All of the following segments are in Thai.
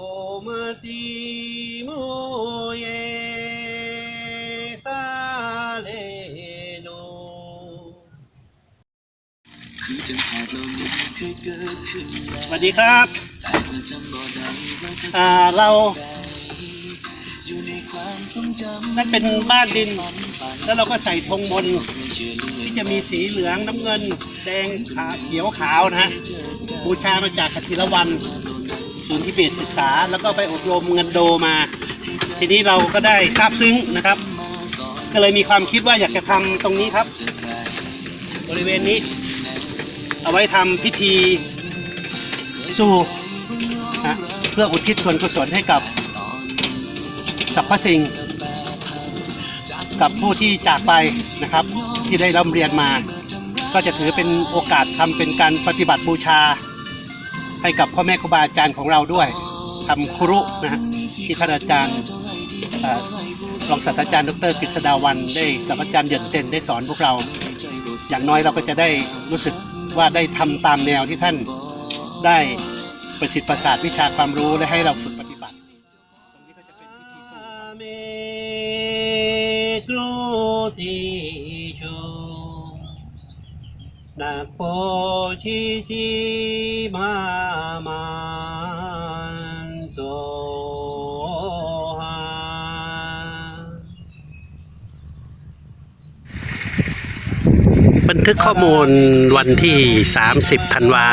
Komatimu ye saleno คือจังหากเรานี้เคยเกิดขึ้นแล้วสวัสดีครับ แต่ก็จำบ่ได้ว่าเธออ่า เรา อยู่ในความทรงจำนั่นเป็นบ้านดินฝันฝันแล้วเราก็ใส่ธงบน ไม่เชื่อเลยที่จะมีสีเหลืองน้ำเงิน แดงขาวเขียวขาวนะฮะ เจอกันบูชามาจากกติละวัน ศูนย์ทิเบตศึกษา แล้วก็ไปอบรมเงินโดมา ทีนี้เราก็ได้ทราบซึ้งนะครับ ก็เลยมีความคิดว่าอยากจะทำตรงนี้ครับ บริเวณนี้ เอาไว้ทำพิธีสู่นะเพื่ออุทิศส่วนกุศลให้กับสรรพสิ่ง กับผู้ที่จากไปนะครับ ที่ได้ร่ำเรียนมา ก็จะถือเป็นโอกาสทำเป็นการปฏิบัติบูชา ให้กับพ่อแม่ครูบาอาจารย์ของเราด้วยทำครุนะฮะที่ท่านอาจารย์เอ่อรองศาสตราจารย์ดรกฤษดาวันได้กับอาจารย์เหยินเต็นได้สอนพวกเรา อย่างน้อยเราก็จะได้รู้สึกว่าได้ทำตามแนวที่ท่านได้ประสิทธิ์ประสาทวิชาความรู้และให้เราฝึก นาโปชิจิมามันโซฮาบันทึกข้อมูลวันที่ 30 ธันวา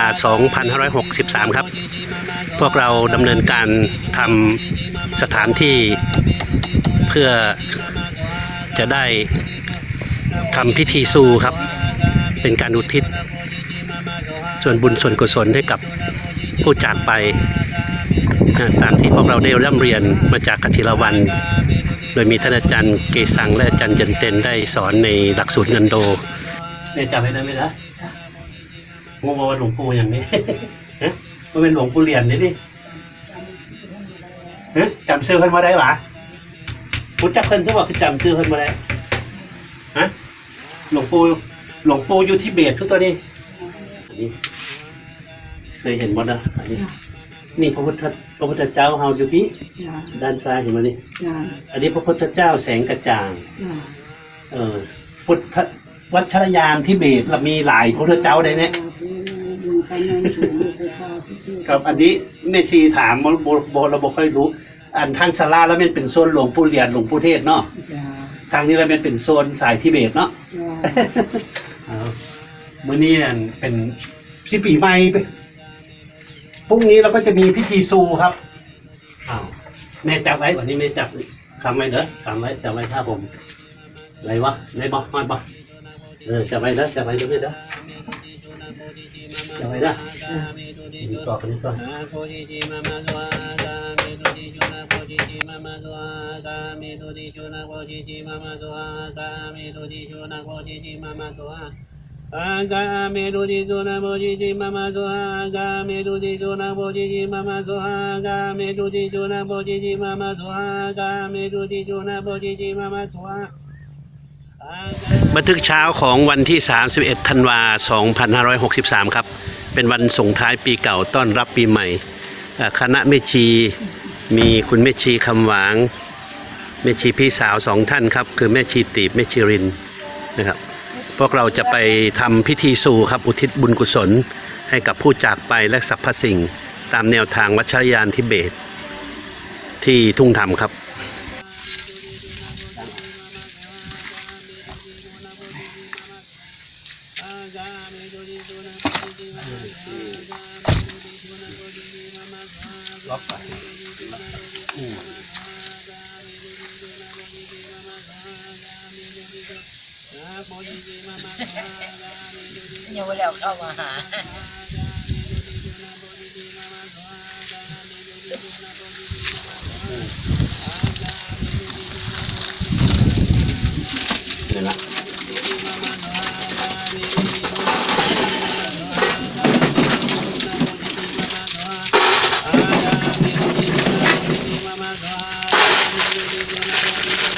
2563 ครับ พวกเราดำเนินการทำสถานที่เพื่อจะได้ทำพิธีซูครับ เป็นการอุทิศ ส่วนบุญส่วนกุศลให้กับผู้จากไปนะตามที่พวกเราได้ร่ำเรียนมาจากกัติลวัน โดยมีท่านอาจารย์เกสังและอาจารย์เจนเตนได้สอนในหลักสูตรเงินโดเนี่ยจำไว้ได้ไหมล่ะงงว่าหลวงปู่อย่างนี้ฮะมันเป็นหลวงปู่เรียญนี่ดิฮะจำชื่อเพิ่นมาได้หวะพุทธเพิ่นที่บอกคือจำชื่อเพิ่นมาได้ฮะหลวงปู่ หลวงปู่อยู่ที่เบสทุกตัวนี้อันนี้ เคยเห็นหมดนะอันนี้ นี่พระพุทธพระพุทธเจ้าเฮาอยู่ที่จ้าด้านซ้ายเห็นไหมนี่จ้าอันนี้พระพุทธเจ้าแสงกระจ่าง จ้าเออพุทธวัชรยานที่เบตเรามีหลายพระพุทธเจ้าได้เนี่ยบุญกันยังสูงไปข้าวที่เกิดครับ อันนี้แม่ชีถามโบโบโบเราบอกค่อยรู้ อันทางสลาแล้วมันเป็นโซนหลวงปู่เหรียญหลวงปู่เทศเนาะจ้าทางนี้แล้วมันเป็นโซนสายทิเบตเนาะ จ้าเอา มื้อนี้นั่นเป็นสิปีใหม่พรุ่งนี้เราก็จะมีพิธีซูครับอ้าวแม่จับไว้วันนี้แม่จับคำไว้เด้อคำไว้จับไว้ท่าผมอะไรวะไหนบอกมาบอกเออจับไว้เด้อจับไว้เด้อแม่เด้อจับไว้เด้อนี่ต่อกันนี้ก่อน Aga me do di do na bo di di mama do aga me do di do na bo di di mama do aga me do di do na bo di di mama do aga me do di do na bo di di mama do บันทึกเช้าของวันที่ 31 ธันวา 2563 ครับ เป็นวันส่งท้ายปีเก่าต้อนรับปีใหม่เอ่อคณะเมชี มีคุณเมชีคำหวาง เมชีพี่สาวสองท่านครับ คือแม่ชีตีบแม่ชีรินนะครับ พวกเราจะไปทำพิธีสู่ครับอุทิศบุญกุศล ให้กับผู้จากไปและสรรพสิ่ง ตามแนวทางวัชรยานทิเบต ที่ทุ่งธรรมครับล็อกไปอืม ยังไม่แล้วเข้ามาหาเดี๋ยวละ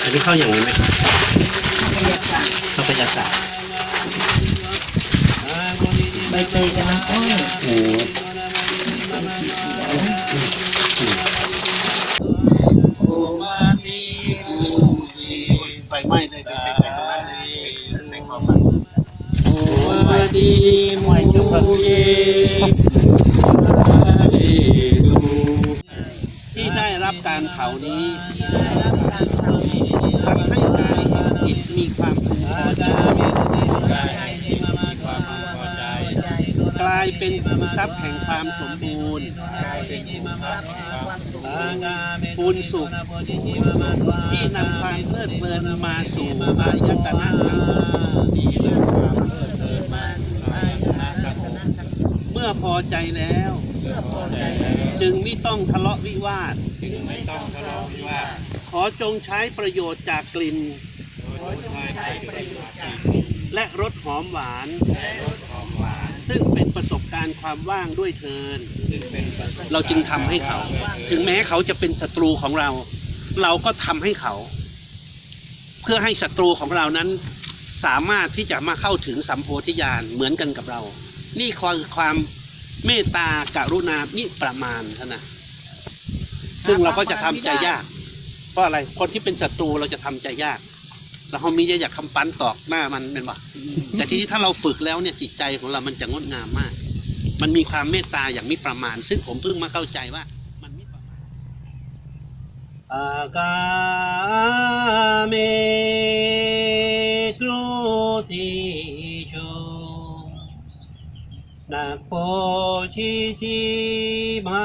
อันนี้เข้าอย่างนี้ไหม กษัตริใบเตยกับน้ำอ้อยโอ้ไม้เลยไปไรเลานี้ที่ได้รับ ทรัพย์แห่งความสมบูรณ์ปูนสุข ที่นำความเพลิดเพลินมาสู่อายตนะทั้งหกเมื่อพอใจแล้ว จึงไม่ต้องทะเลาะวิวาท ขอจงใช้ประโยชน์จากกลิ่น และรสหอมหวาน ซึ่งเป็นประสบการณ์ความว่างด้วยเทินเราจึงทำให้เขา ถึงแม้เขาจะเป็นศัตรูของเรา เราก็ทำให้เขา เพื่อให้ศัตรูของเรานั้น สามารถที่จะมาเข้าถึงสัมโพธิญาณเหมือนกันกับเรา นี่คือความเมตตากรุณามิประมาณเท่านะซึ่งเราก็จะทำใจยาก เพราะอะไรคนที่เป็นศัตรูเราจะทำใจยาก เรามีจะอยากคำปั้นตอกหน้ามันเป็นปะแต่ทีนี้ถ้าเราฝึกแล้วเนี่ยจิตใจของเรามันจะงดงามมาก มันมีความเมตตาอย่างมิประมาณ ซึ่งผมเพิ่งมาเข้าใจว่ามันมิประมาณอากาเมตรุติชูนักโปชิจิมา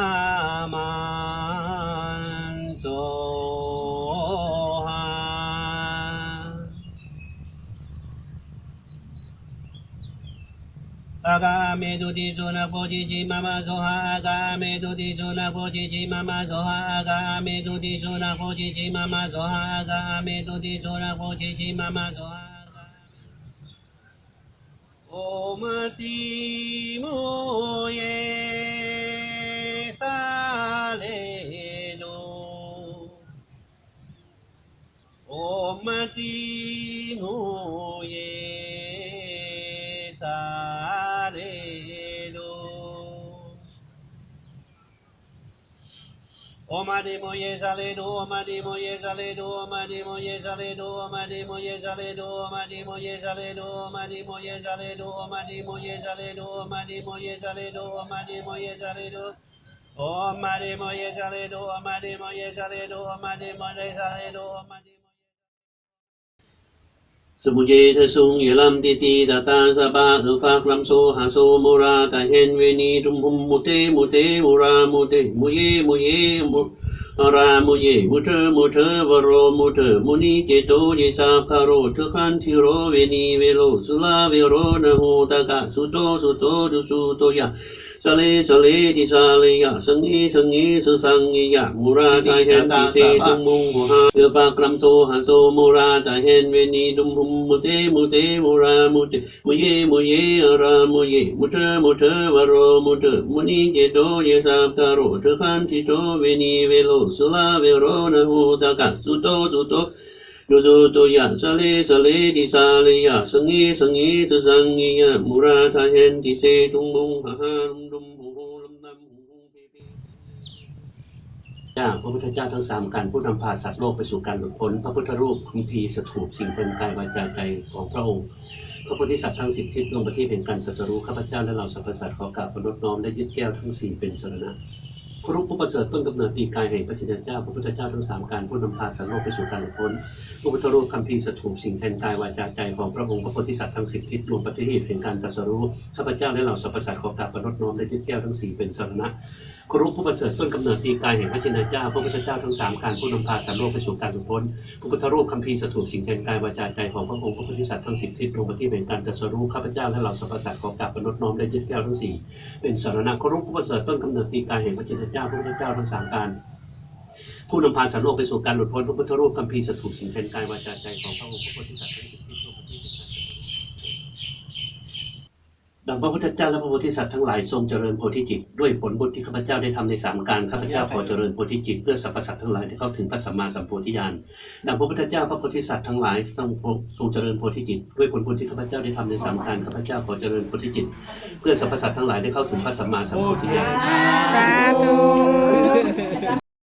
aga do di zo na ji ji ma ma do di zo na ji ji ma ma do di zo na ji ji ma ma do di zo na ji ji ma ma zo ha ओम तीमो ये सालेलो ओम ती Omadimo Yezaledo, Omadimo Yezaledo, Omadimo Yezaledo, Omadimo Yezaledo, Omadimo Yezaledo, Omadimo Yezaledo, Omadimo Yezaledo, Omadimo Yezaledo, Omadimo Yezaledo, Omadimo Yezaledo, Omadimo Yezaledo, Omadimo Yezaledo, Omadimo sư bù dê thơ sung yê lam ti ti, đà ta, sa ba hư phác lam so hà so mô ra ta hen vê ni, trung hum mô tê mô tê mô ra mu te mu ye mu ye mô Do Om Adi Mo Ye Sale Do Om Adi Mo สมุเยทะสุงเยลัมติตีตาตาสะบาอุฟากลัมโซหาโซมุราตาเฮนเวนีดุมหุมมุเตมุเตมุรามุเตมุเยมุเยมุรามุเยมุเทมุเทวโรมุเทมุนีเจโตเยสาคาโรทุคันทิโรเวนีเวโลสุลาเวโรนะหูตากะสุโตสุโตดุสุโตยะสเลสเลดิสาเลยะสังเอสังเอสุสังเอยะมุราตาเฮนติเสตุงมุงโหหาเอปากรัมโซหันโซมุราตาเฮนเวนีดุมหุมมุเตมุเตมุรามุเตมุเยมุเยอารามุเยมุเตมุเตวโรมุเตมุนีเจโตเยสาคาโรเทคันติโตเวนีเวโลสุลาเวโรนะหูตากะสุโตสุโตดุสุโตยะสเลสเลดิสาเลยะสังเอสังเอสุสังเอยะมุราทาเฮนติเสตุงมุงหาหารุมดุมหูหูลำดำหูหูเพเพเจ้าพระพุทธเจ้าทั้งสามการผู้นำพาสัตว์โลกไปสู่การหลุดพ้น พระพุทธรูปคุมพีร์สถูปสิ่งเป็นกายวาจาใจของพระองค์พระโพธิสัตว์ทั้งสิบทิศลงประทีปแห่งการตรัสรู้ข้าพเจ้าและเราสรรพสัตว์ขอกราบประนดน้อมและยึดแก้วทั้งสี่เป็นสรณะ ครูผู้ประเสริฐต้นกำเนิดตีกายแห่งพระจินเจ้าพระพุทธเจ้าทั้งสามการผู้นำพาสัตว์โลกไปสู่การหลุดพ้นพระพุทธรูปคัมภีร์สถูปสิ่งแทนกายวาจาใจของพระองค์พระโพธิสัตว์ทั้งสิบทิศรวมปฏิหิตแห่งการตรัสรู้ข้าพเจ้าและเหล่าสรรพสัตว์ขอกราบประนดน้อมและยึดแก้วทั้งสี่เป็นสรณะ ครูผู้ประเสริฐต้นกำเนิดปีกายแห่งพระจินเจ้า พระพุทธเจ้าทั้งสามการผู้นำพาสัตว์โลกไปสู่การหลุดพ้นพระพุทธรูปคัมภีร์สถูปสิ่งแทนกายวาจาใจของพระองค์พระโพธิสัตว์ทั้งสิบทิศรวมปฏิหิตแห่งการตรัสรู้ข้าพเจ้าและเหล่าสรรพสัตว์ขอกราบประนดน้อมและยึดแก้วทั้งสี่เป็นสารณะครพผู้ประเสริฐต้นกำเนิดตีกายแห่งพระจิตรเจ้า พระพุทธเจ้าทั้งสามการผู้นำพาสารโลกไปสู่การหลุดพ้นพระพุทธรูปคัมภีร์สถูปสิ่งเป็นกายวาจาใจของพระองค์พระโพธิสัตว์ทั้งสิบทิศทั่วประเทศเป็นการ ดังพระพุทธเจ้าและพระโพธิสัตว์ทั้งหลายทรงเจริญโพธิจิตด้วยผลบุญที่ข้าพเจ้าได้ทำในสามการข้าพเจ้าขอเจริญโพธิจิตเพื่อสรรพสัตว์ทั้งหลายที่เข้าถึงพระสัมมาสัมโพธิญาณดังพระพุทธเจ้าพระโพธิสัตว์ทั้งหลายทรงทรงเจริญโพธิจิตด้วยผลบุญที่ข้าพเจ้าได้ทำในสามการข้าพเจ้าขอเจริญโพธิจิตเพื่อสรรพสัตว์ทั้งหลายได้เข้าถึงพระสัมมาสัมโพธิญาณสาธุ